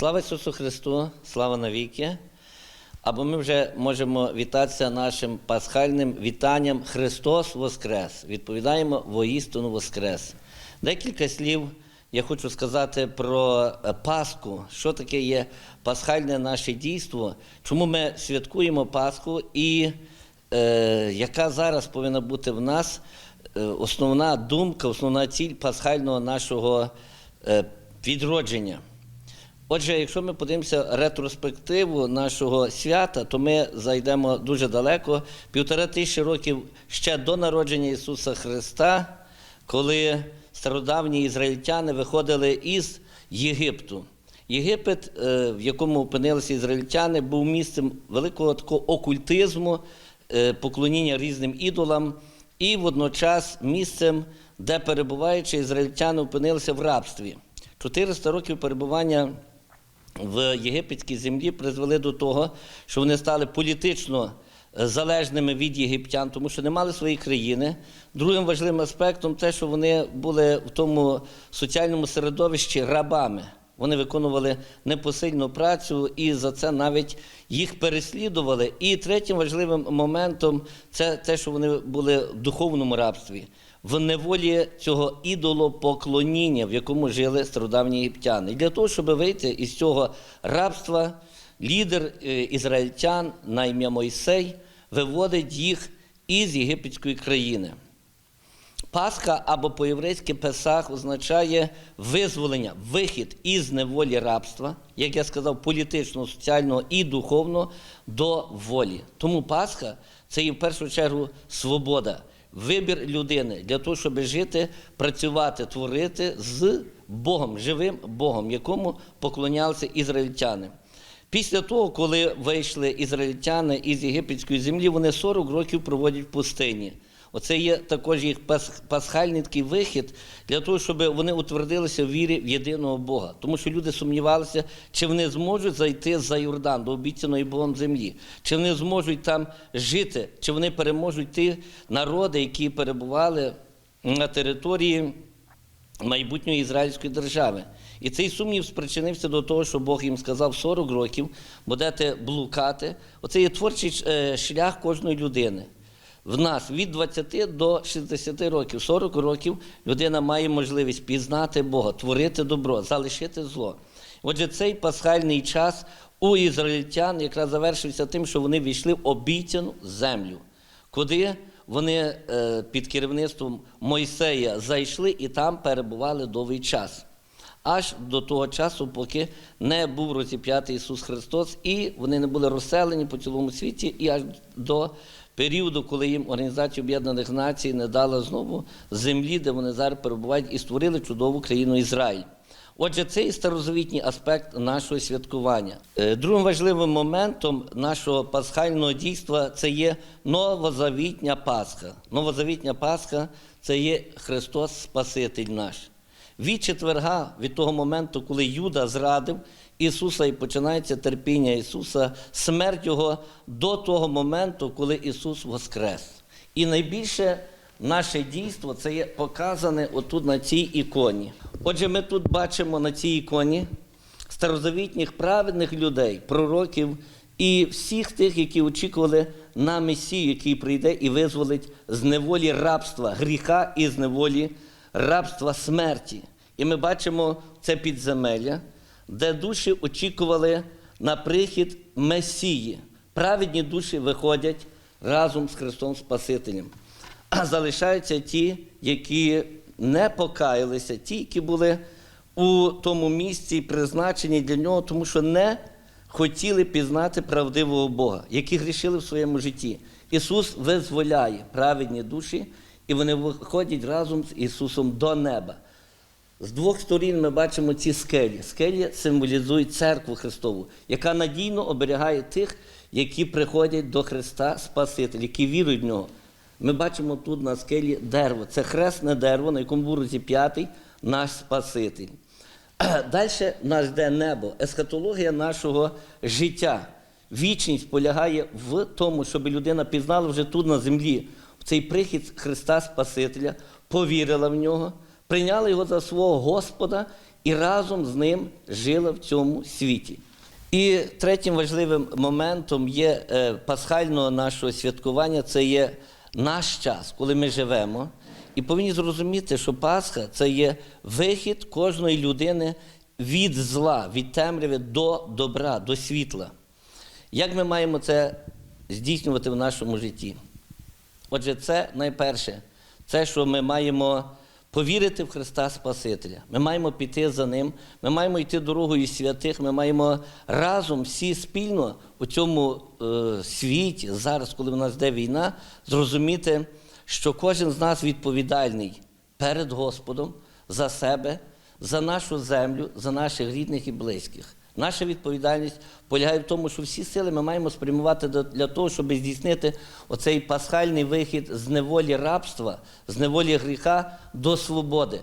Слава Ісусу Христу, слава навіки. Або ми вже можемо вітатися нашим пасхальним вітанням Христос Воскрес. Відповідаємо воістину Воскрес. Декілька слів я хочу сказати про е, Пасху, що таке є пасхальне наше дійство, чому ми святкуємо Пасху і е, яка зараз повинна бути в нас е, основна думка, основна ціль пасхального нашого е, відродження. Отже, якщо ми подивимося ретроспективу нашого свята, то ми зайдемо дуже далеко, півтора тисячі років ще до народження Ісуса Христа, коли стародавні ізраїльтяни виходили із Єгипту. Єгипет, е, в якому опинилися ізраїльтяни, був місцем великого такого окультизму, е, поклоніння різним ідолам, і водночас місцем, де перебуваючи ізраїльтяни опинилися в рабстві. 400 років перебування в єгипетській землі призвели до того, що вони стали політично е, залежними від єгиптян, тому що не мали своєї країни. Другим важливим аспектом те, що вони були в тому соціальному середовищі рабами. Вони виконували непосильну працю і за це навіть їх переслідували. І третім важливим моментом це те, що вони були в духовному рабстві, в неволі цього ідолопоклоніння, в якому жили стародавні єгиптяни. І для того, щоб вийти із цього рабства, лідер е, ізраїльтян на ім'я Мойсей виводить їх із єгипетської країни. Пасха або по-єврейськи Песах означає визволення, вихід із неволі рабства, як я сказав, політичного, соціального і духовного до волі. Тому Пасха це є в першу чергу свобода, вибір людини для того, щоб жити, працювати, творити з Богом, живим Богом, якому поклонялися ізраїльтяни. Після того, коли вийшли ізраїльтяни із єгипетської землі, вони 40 років проводять в пустині. Оце є також їх пас- пасхальний такий вихід для того, щоб вони утвердилися в вірі в єдиного Бога. Тому що люди сумнівалися, чи вони зможуть зайти за Йордан до обіцяної Богом землі, чи вони зможуть там жити, чи вони переможуть ті народи, які перебували на території майбутньої ізраїльської держави. І цей сумнів спричинився до того, що Бог їм сказав 40 років будете блукати. Оце є творчий е, шлях кожної людини. В нас від 20 до 60 років, 40 років людина має можливість пізнати Бога, творити добро, залишити зло. Отже, цей пасхальний час у ізраїльтян якраз завершився тим, що вони війшли в обіцяну землю, куди вони е, під керівництвом Мойсея зайшли і там перебували довгий час. Аж до того часу, поки не був розіп'ятий Ісус Христос, і вони не були розселені по цілому світі, і аж до періоду, коли їм Організація Об'єднаних Націй не дала знову землі, де вони зараз перебувають, і створили чудову країну Ізраїль. Отже, це і старозавітній аспект нашого святкування. Е, Другим важливим моментом нашого пасхального дійства це є новозавітня Пасха. Новозавітня Пасха це є Христос Спаситель наш. Від четверга, від того моменту, коли Юда зрадив Ісуса і починається терпіння Ісуса, смерть Його до того моменту, коли Ісус воскрес. І найбільше наше дійство це є показане отут на цій іконі. Отже, ми тут бачимо на цій іконі старозавітніх праведних людей, пророків і всіх тих, які очікували на Месію, який прийде і визволить з неволі рабства, гріха і з неволі рабства смерті. І ми бачимо це підземелля, де душі очікували на прихід Месії. Праведні душі виходять разом з Христом Спасителем. А залишаються ті, які не покаялися, ті, які були у тому місці призначені для нього, тому що не хотіли пізнати правдивого Бога, які грішили в своєму житті. Ісус визволяє праведні душі, і вони виходять разом з Ісусом до неба. З двох сторін ми бачимо ці скелі. Скелі символізують церкву Христову, яка надійно оберігає тих, які приходять до Христа Спасителя, які вірують в нього. Ми бачимо тут на скелі дерево. Це хресне дерево, на якому був розіп'ятий наш Спаситель. Далі нас йде небо, есхатологія нашого життя. Вічність полягає в тому, щоб людина пізнала вже тут на землі в цей прихід Христа Спасителя, повірила в нього, прийняла його за свого Господа і разом з ним жила в цьому світі. І третім важливим моментом є е, пасхального нашого святкування це є наш час, коли ми живемо. І повинні зрозуміти, що Пасха це є вихід кожної людини від зла, від темряви до добра, до світла. Як ми маємо це здійснювати в нашому житті? Отже, це найперше, це, що ми маємо повірити в Христа Спасителя. Ми маємо піти за Ним, ми маємо йти дорогою святих, ми маємо разом всі спільно у цьому е, світі, зараз, коли в нас йде війна, зрозуміти, що кожен з нас відповідальний перед Господом за себе, за нашу землю, за наших рідних і близьких. Наша відповідальність полягає в тому, що всі сили ми маємо спрямувати для того, щоб здійснити оцей пасхальний вихід з неволі рабства, з неволі гріха до свободи.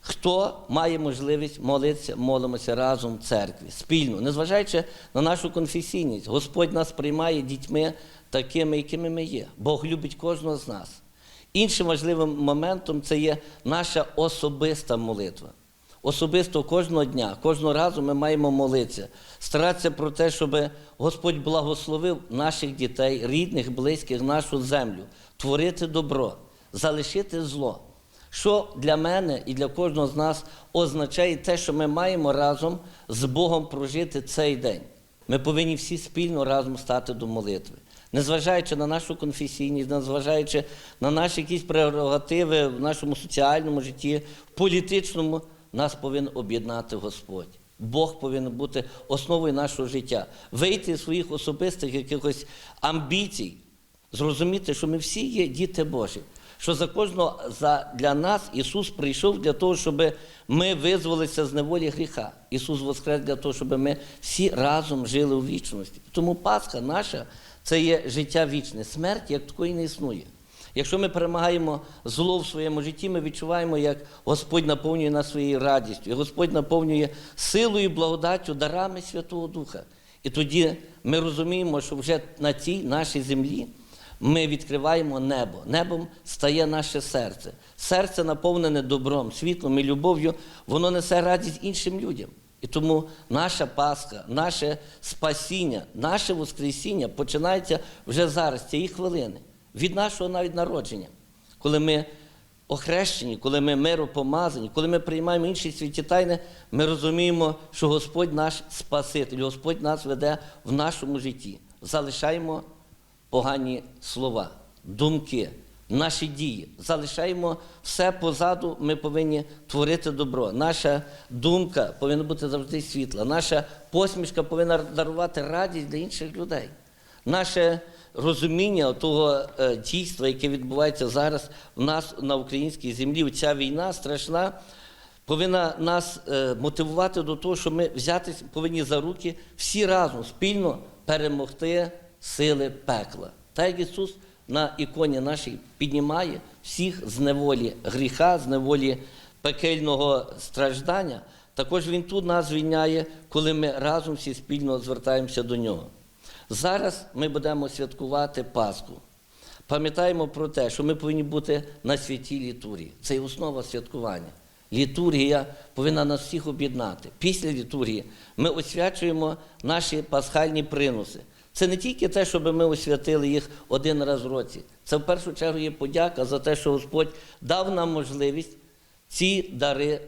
Хто має можливість молитися, молимося разом в церкві, спільно, незважаючи на нашу конфесійність. Господь нас приймає дітьми такими, якими ми є. Бог любить кожного з нас. Іншим важливим моментом це є наша особиста молитва. Особисто кожного дня, кожного разу ми маємо молитися, старатися про те, щоб Господь благословив наших дітей, рідних, близьких, нашу землю, творити добро, залишити зло. Що для мене і для кожного з нас означає те, що ми маємо разом з Богом прожити цей день. Ми повинні всі спільно разом стати до молитви. Незважаючи на нашу конфесійність, незважаючи на наші якісь прерогативи в нашому соціальному житті, в політичному, нас повинен об'єднати Господь. Бог повинен бути основою нашого життя. Вийти з своїх особистих якихось амбіцій, зрозуміти, що ми всі є діти Божі. Що за кожного за, для нас Ісус прийшов для того, щоб ми визволилися з неволі гріха. Ісус воскрес для того, щоб ми всі разом жили у вічності. Тому Пасха наша це є життя вічне. Смерть як такої не існує. Якщо ми перемагаємо зло в своєму житті, ми відчуваємо, як Господь наповнює нас своєю радістю, і Господь наповнює силою, благодаттю, дарами Святого Духа. І тоді ми розуміємо, що вже на цій нашій землі ми відкриваємо небо. Небом стає наше серце. Серце наповнене добром, світлом і любов'ю, воно несе радість іншим людям. І тому наша Пасха, наше спасіння, наше Воскресіння починається вже зараз, цієї хвилини, від нашого навіть народження, коли ми охрещені, коли ми миропомазані, коли ми приймаємо інші святі тайни, ми розуміємо, що Господь наш Спаситель, Господь нас веде в нашому житті. Залишаємо погані слова, думки, наші дії. Залишаємо все позаду, ми повинні творити добро. Наша думка повинна бути завжди світла. Наша посмішка повинна дарувати радість для інших людей. Наше розуміння того е, дійства, яке відбувається зараз в нас на українській землі, ця війна страшна, повинна нас е, мотивувати до того, що ми взятись повинні за руки всі разом спільно перемогти сили пекла. Так як Ісус на іконі нашій піднімає всіх з неволі гріха, з неволі пекельного страждання, також Він тут нас звільняє, коли ми разом всі спільно звертаємося до Нього. Зараз ми будемо святкувати Пасху. Пам'ятаємо про те, що ми повинні бути на святій літургії. Це є основа святкування. Літургія повинна нас всіх об'єднати. Після літургії ми освячуємо наші пасхальні приноси. Це не тільки те, щоб ми освятили їх один раз в році. Це в першу чергу є подяка за те, що Господь дав нам можливість ці дари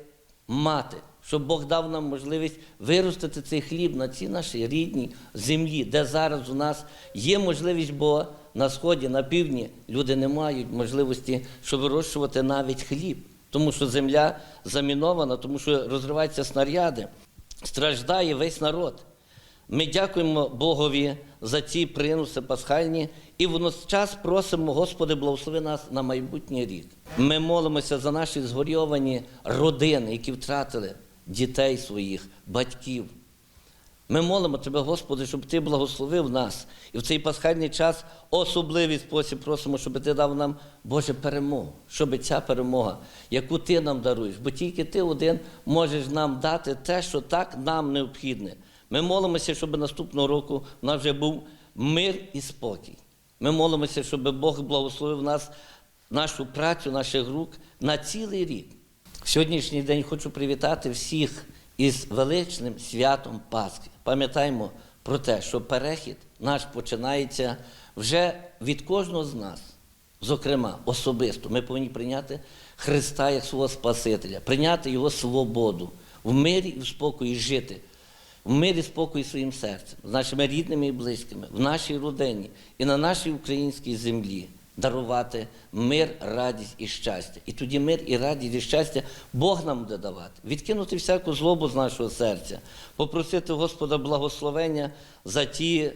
мати, щоб Бог дав нам можливість виростити цей хліб на цій нашій рідній землі, де зараз у нас є можливість, бо на сході, на півдні люди не мають можливості, щоб вирощувати навіть хліб, тому що земля замінована, тому що розриваються снаряди, страждає весь народ. Ми дякуємо Богові за ці приноси пасхальні і водночас просимо, Господи, благослови нас на майбутній рік. Ми молимося за наші згорьовані родини, які втратили дітей своїх, батьків. Ми молимо Тебе, Господи, щоб Ти благословив нас. І в цей пасхальний час особливий спосіб просимо, щоб Ти дав нам Боже перемогу, щоб ця перемога, яку Ти нам даруєш, бо тільки Ти один можеш нам дати те, що так нам необхідне. Ми молимося, щоб наступного року в нас вже був мир і спокій. Ми молимося, щоб Бог благословив нас, нашу працю, наших рук на цілий рік. Сьогоднішній день хочу привітати всіх із величним святом Пасхи. Пам'ятаємо про те, що перехід наш починається вже від кожного з нас. Зокрема, особисто ми повинні прийняти Христа як свого Спасителя, прийняти Його свободу, в мирі і в спокої жити, в мирі і спокої своїм серцем, з нашими рідними і близькими, в нашій родині і на нашій українській землі дарувати мир, радість і щастя. І тоді мир і радість і щастя Бог нам буде давати. Відкинути всяку злобу з нашого серця, попросити Господа благословення за ті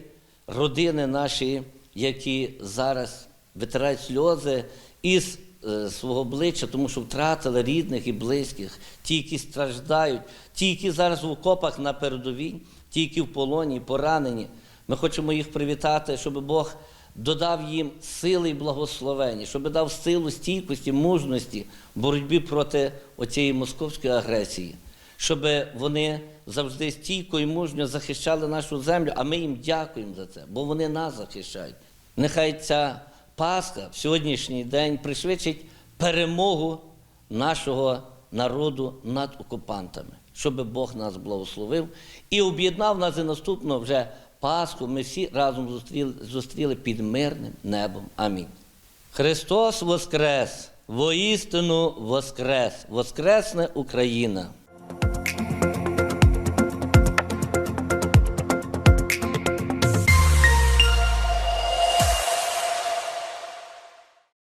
родини наші, які зараз витирають сльози із е, свого обличчя, тому що втратили рідних і близьких, ті, які страждають, ті, які зараз в окопах на передовій, ті, які в полоні, поранені. Ми хочемо їх привітати, щоб Бог додав їм сили і благословення, щоб дав силу стійкості, мужності боротьбі проти оцієї московської агресії, щоб вони завжди стійко і мужньо захищали нашу землю, а ми їм дякуємо за це, бо вони нас захищають. Нехай ця Пасха в сьогоднішній день пришвидшить перемогу нашого народу над окупантами, щоб Бог нас благословив і об'єднав нас і наступного вже Пасху. Ми всі разом зустріли, зустріли під мирним небом. Амінь. Христос Воскрес! Воістину Воскрес! Воскресне Україна!